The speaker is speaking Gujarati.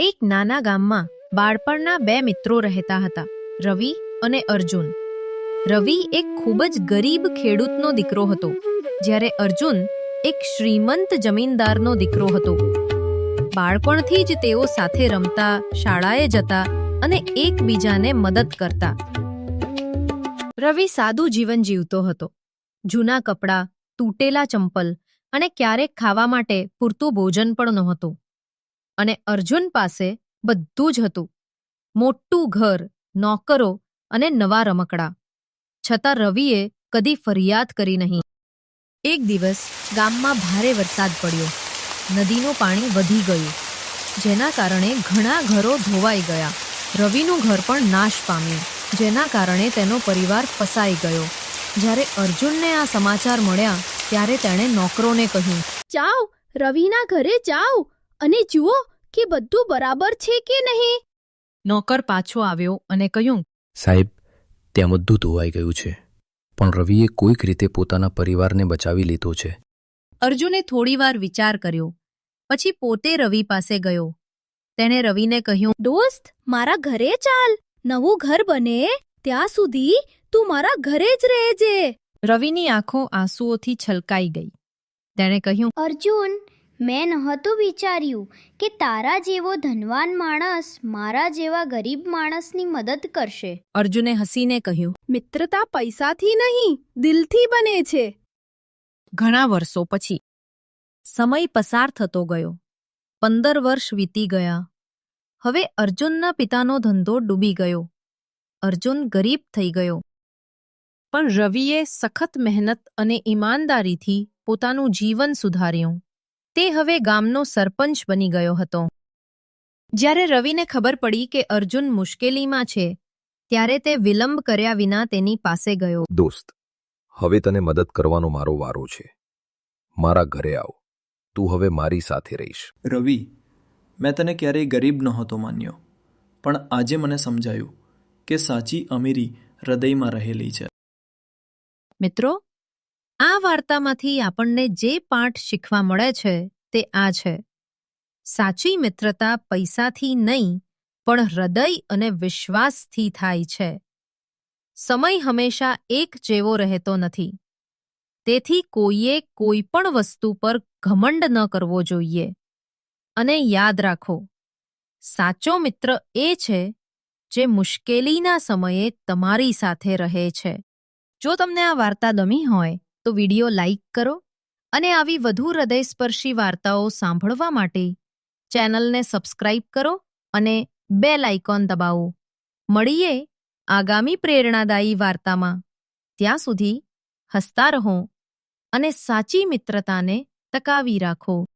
એક નાના ગામમાં બાળપણના બે મિત્રો રહેતા હતા, રવિ અને અર્જુન. રવિ એક ખૂબ જ ગરીબ ખેડૂતનો દીકરો હતો, જ્યારે અર્જુન એક શ્રીમંત જમીનદારનો દીકરો હતો. બાળપણથી જ તેઓ સાથે રમતા, શાળાએ જતા અને એકબીજાને મદદ કરતા. રવિ સાદું જીવન જીવતો હતો. જૂના કપડાં, તૂટેલા ચંપલ અને ક્યારેક ખાવા માટે પૂરતું ભોજન પણ નહોતું. અને અર્જુન પાસે બધું જ હતું. મોટું ઘર, નોકરો અને નવા રમકડા. છતાં રવિએ કદી ફરિયાદ કરી નહીં. એક દિવસ ગામમાં ભારે વરસાદ પડ્યો. નદીનું પાણી વધી ગયું. જેના કારણે ઘણા ઘરો ધોવાઈ ગયા. રવિનું ઘર પણ નાશ પામ્યું. જેના કારણે તેનો પરિવાર ફસાઈ ગયો. જ્યારે અર્જુનને આ સમાચાર મળ્યા, ત્યારે તેણે નોકરોને કહ્યું, જાઓ, રવિના ઘરે જાઓ. અને જુઓ કે બધું બરાબર છે કે નહીં. નોકર પાછો આવ્યો અને કહ્યું સાહેબ ત્યાં બધું ધોવાઈ ગયું છે. પણ રવિએ કોઈક રીતે પોતાના પરિવારને બચાવી લીધો છે. અર્જુને થોડીવાર વિચાર કર્યો પછી પોતે રવિ પાસે ગયો. તેણે રવિને કહ્યું દોસ્ત મારા ઘરે ચાલ. નવું ઘર બને ત્યાં સુધી તું મારા ઘરે જ રહેજે. રવિની આંખો આંસુઓથી છલકાઈ ગઈ. તેણે કહ્યું અર્જુન મેં નહોતું વિચાર્યું કે તારા જેવો ધનવાન માણસ મારા જેવા ગરીબ માણસની મદદ કરશે. અર્જુને હસીને કહ્યું મિત્રતા પૈસાથી નહીં દિલથી બને છે. ઘણા વર્ષો પછી સમય પસાર થતો ગયો. પંદર વર્ષ વીતી ગયા. હવે અર્જુનના પિતાનો ધંધો ડૂબી ગયો. અર્જુન ગરીબ થઈ ગયો. પણ રવિએ સખત મહેનત અને ઈમાનદારીથી પોતાનું જીવન સુધાર્યું. તે હવે ગામનો સરપંચ બની ગયો હતો. જ્યારે રવિને ખબર પડી કે અર્જુન મુશ્કેલીમાં છે ત્યારે તે વિલંબ કર્યા વિના તેની પાસે ગયો. દોસ્ત હવે તને મદદ કરવાનો મારો વારો છે. મારા ઘરે આવ. તું હવે મારી સાથે રહીશ. રવિ મેં તને ક્યારેય ગરીબ નહોતો માન્યો પણ આજે મને સમજાયું કે સાચી અમીરી હૃદયમાં રહેલી છે. મિત્રો આ વાર્તામાંથી આપણને જે પાઠ શીખવા મળે છે તે આ છે. સાચી મિત્રતા પૈસાથી નહીં, પણ હૃદય અને વિશ્વાસથી થાય છે. સમય હંમેશા એક જેવો રહેતો નથી. તેથી કોઈએ કોઈ પણ વસ્તુ પર ઘમંડ ન કરવો જોઈએ. અને યાદ રાખો, સાચો મિત્ર એ છે, જે મુશ્કેલીના સમયે તમારી સાથે રહે છે. જો તમને આ વાર્તા ગમી હોય, તો વીડિયો લાઇક કરો અને આવી વધુ હૃદયસ્પર્શી વાર્તાઓ સાંભળવા માટે ચેનલને સબસ્ક્રાઇબ કરો અને બેલ આઇકોન દબાવો. મળીએ આગામી પ્રેરણાદાયી વાર્તામાં. ત્યાં સુધી હસતા રહો અને સાચી મિત્રતાને ટકાવી રાખો.